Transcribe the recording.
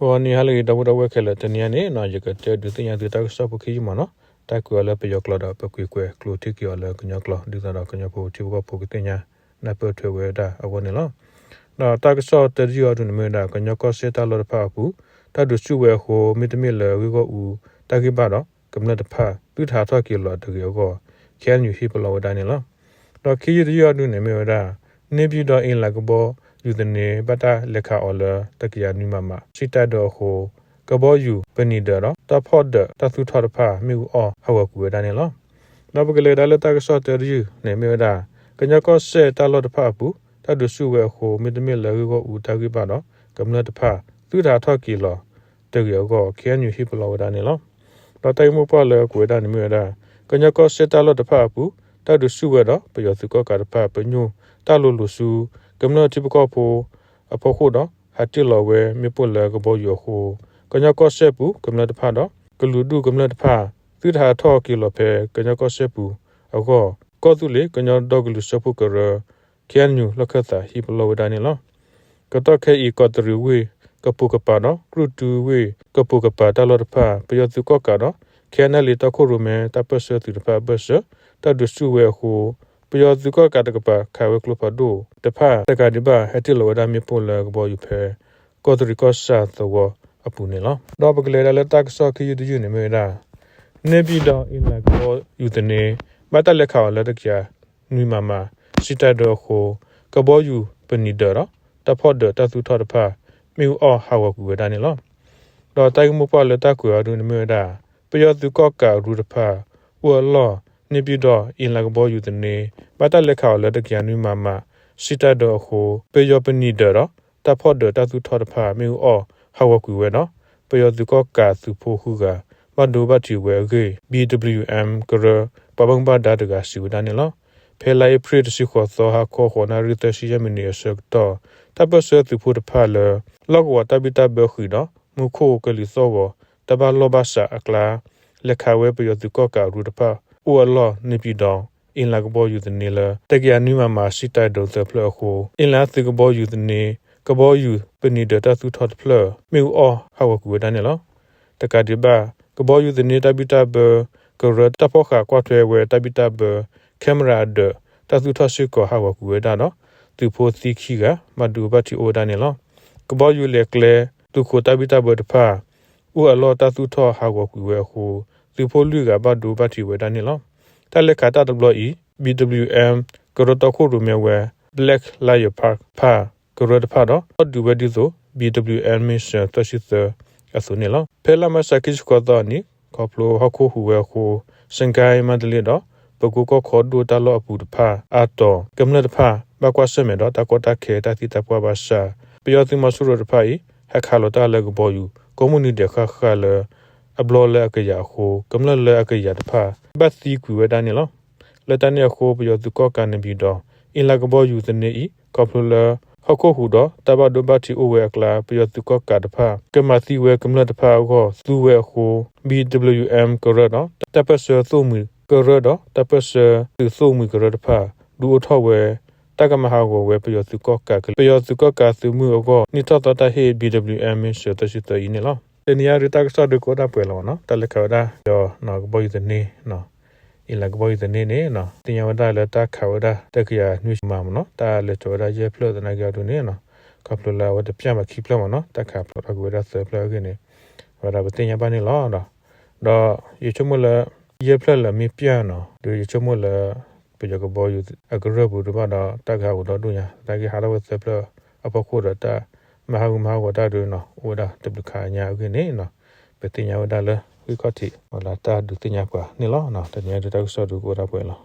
ဟောနီဟာလေတဘတဝဲခဲလက်တနီယနေနော်ရကတဲ့ဒုတိယဒုတာစပခိမနော်တက်ကွာလဲပယောကလာတော့ပကွေကွဲကလိုတိကျော်လဲကညကလဒီတော့ကညဖို့တိဘကဖို့ကတင်ညာနပထွေဝဲတာအဝနေလောနော်တက်ဆော့တရီယောဒုနမေတာကညကစေတာလောဖာဘူးတတ်ဒုစုဝဲဟိုမီတမီလဲဝေကောဦးတကိပါတော့ကမ္လတဖာသူထားတော့ကီလောတကေကောကျန်ယူဟိပလောဒိုင်နော်တော့ခီရီယောဒုနမေတာနေပြီးတော့အင်းလကဘော ယူဒနေပတာလက်ခအော်လတကီယာနီမမစိတတော်ဟိုကဘောယူပနီဒရတဖော့ဒတသုထရဖာမြူအောဟဝကူဝဒနေလောနောက်ပကလေဒါလတကဆော့တရီနေမေဒါကညကောဆေတလောတဖာပူတဒုစုဝဲဟိုမီတမီလေကိုဦးတကိပါတော့ကမ္လတဖာသူတာထော့ကီလောတကီယောကိုခဲညူဟိပလောဝဒနေလောတော့တိုင်မပေါ်လေကိုဝဒနေမေဒါကညကောဆေတလောတဖာပူတဒုစုဝဲတော့ပယောစုကောကတဖာပညူတလိုလူစု ကမ္လတိပကောဖိုအဖို့ခုတော့ဟာတိလောဝဲမြေပုလေကဘောယောဟိုကညကောဆေပူကမ္လတဖာတော့ကလူဒုကမ္လတဖာသူထာထောကီလောဖဲကညကောဆေပူအကောကောသူလေကညဒေါကလူစပုကရကျန်ညူလခတာဟိပလောဝဒနေလောကတော့ခဲဤကောတရဝေကပုကပါတော့ကရုတူဝေကပုကပါတလောတဖာပယောသူကောကတော့ခဲနလီတခုရမဲတပစသူတဖာဘဆတဒုစုဝဲဟို ပယောသူကကတကပါခါဝဲကလပဒိုတဖာတကဒီပါဟတိလောဒမီပိုလကဘောယူဖဲကောတရီကောဆာသောအပူနေလောတော့ပကလေလည်းတက်ဆော့ခီယူတူနေမေဒါနေပြီးတော့အင်လာကောယူတနေမတလက်ခါလက်တကနွိမမစီတတော်ခိုကဘောယူပနီဒရတဖော့ဒတသူထော်တဖာမြူအောဟာဝကူဝဒနေလောတော့တိုင်မပေါ်လက်တကွာဒုနေမေဒါပယောသူကောကရူတဖာဝလော နေပြီးတော့အင်လာကဘောယူတနေမတလက်ခါလက်တကနွိမမစီတတော်ခိုပေယောပနီဒရတဖော့ဒတသူထော်တဖာမြူအောဟာဝကူဝဲနော်ပယောသူကောကာစုဖိုခုကဘတ်ဒိုဘတ်တီဝဲဂေ BWM ကရပပံဘာဒါတကစီဝဒနေလောဖဲလိုက်ပရစ်စီခေါ်သောဟာခေါ်ခေါ်နာရီတရှိယမနီယဆက်တော့တပစသူဖို့တဖာလလောကဝတပိတဘခီတော့မူခိုကလီသောဝတဘလောဘဆာအကလာလက်ခဝဲပယောသူကောကာရူတဖာ အိုအလောနေပြီတော့အင်လာကဘောယူတဲ့နေလတကရနိမမှာစီတိုက်တော့သဖလခုအင်လာသကဘောယူတဲ့နေကဘောယူပနီဒတာသူထော့ဖလမေအောဟာဝကူဒန်နော်တကဒီဘာကဘောယူဒနီတဘီတာဘကရတဖောခါကွာထွဲဝဲတဘီတာဘကင်မရာဒတသူထော့ရှိကောဟာဝကူဒါနော်သူဖိုသီခီကမဒူဘတီအိုဒန်နော်ကဘောယူလေကလေသူ ခိုတဘီတာဘတဖာဥအလောတသူထော့ဟာဝကူဝဲဟိုသူဖိုလူကဘဒူဘတီဝဲဒန်နော်တလက်ခတာ WE BWM ကရတခုရမဲဝဲ Black Lion Park ဖာကရဒဖာတော့ဒူဝဒီဆို BWN mission တရှိသအဆုနေလောဖဲလာမစကိစကောတော့နိကောပလိုဟခုဟူဝဲခုစင်ကိုင်းမန္တလေးတော့ပကူကခေါ်ဒူတလောအပူတဖာအတော့ကမ္လတဖာဘကွာစမေတော့တကောတခေတတိတပွားပါရှာပယောတိမဆုရတဖာဤဟခါလတလည်းကဘောယူကွန်မြူနီတခခါလ အဘလောလအကရခုကမ္လလအကရတဖာဘတ်စီကူဝဒနေလောလက်တနေခိုပယောသူကောကနေပြီးတော့အင်လကဘောယူသနေဤကောပလိုဟခုဟုတော့တဘဒဘတိအိုဝဲကလာပယတုကကတဖာကမတိဝဲကမလတဖာကိုသူဝဲခု BWM ကရတော့တပစသုမီကရတော့တပစသူသုမီကရတဖာဒူအထောဝဲတကမဟာကိုဝဲပယတုကကပယတုကကသူမှုကိုနိတတတဟေ BWM ရှတရှိတဤနေလော တနီယာရတကစဒကိုတာပွဲလောနော်တလခဝဒါယောနော်ဘောယတနေနော်အင်လကဘောယတနေနေနော်တင်ယဝဒါလတာခဝဒါတကရနွှမှာမနော်တာလေချောဒါရေဖလို့တနာကြတော့နေနော်ကပလလာဝတ်ပြမခိပလမနော်တခါဖလို့အကွေဒါဆပလကနေဝဒါဘတင်ယပါနေလောနော်တော့ရေချမလရေဖလလမပြနော်ဒီရေချမလပြကြကဘောယအကရဘူးတော့တော့တခါတော့တို့ညာတကဟာလဝတ်ဆပလအပခိုတော့တာ မဟာမဟာဝဒါတို့နော်ဝဒါတပခါညာကနေနော်ဘတင်ယဝဒါလဲဝိခတိဟလာတာဒုတိယကွာနေလောနော်တကယ်တော့ဆော့ဒူကိုရပွဲလော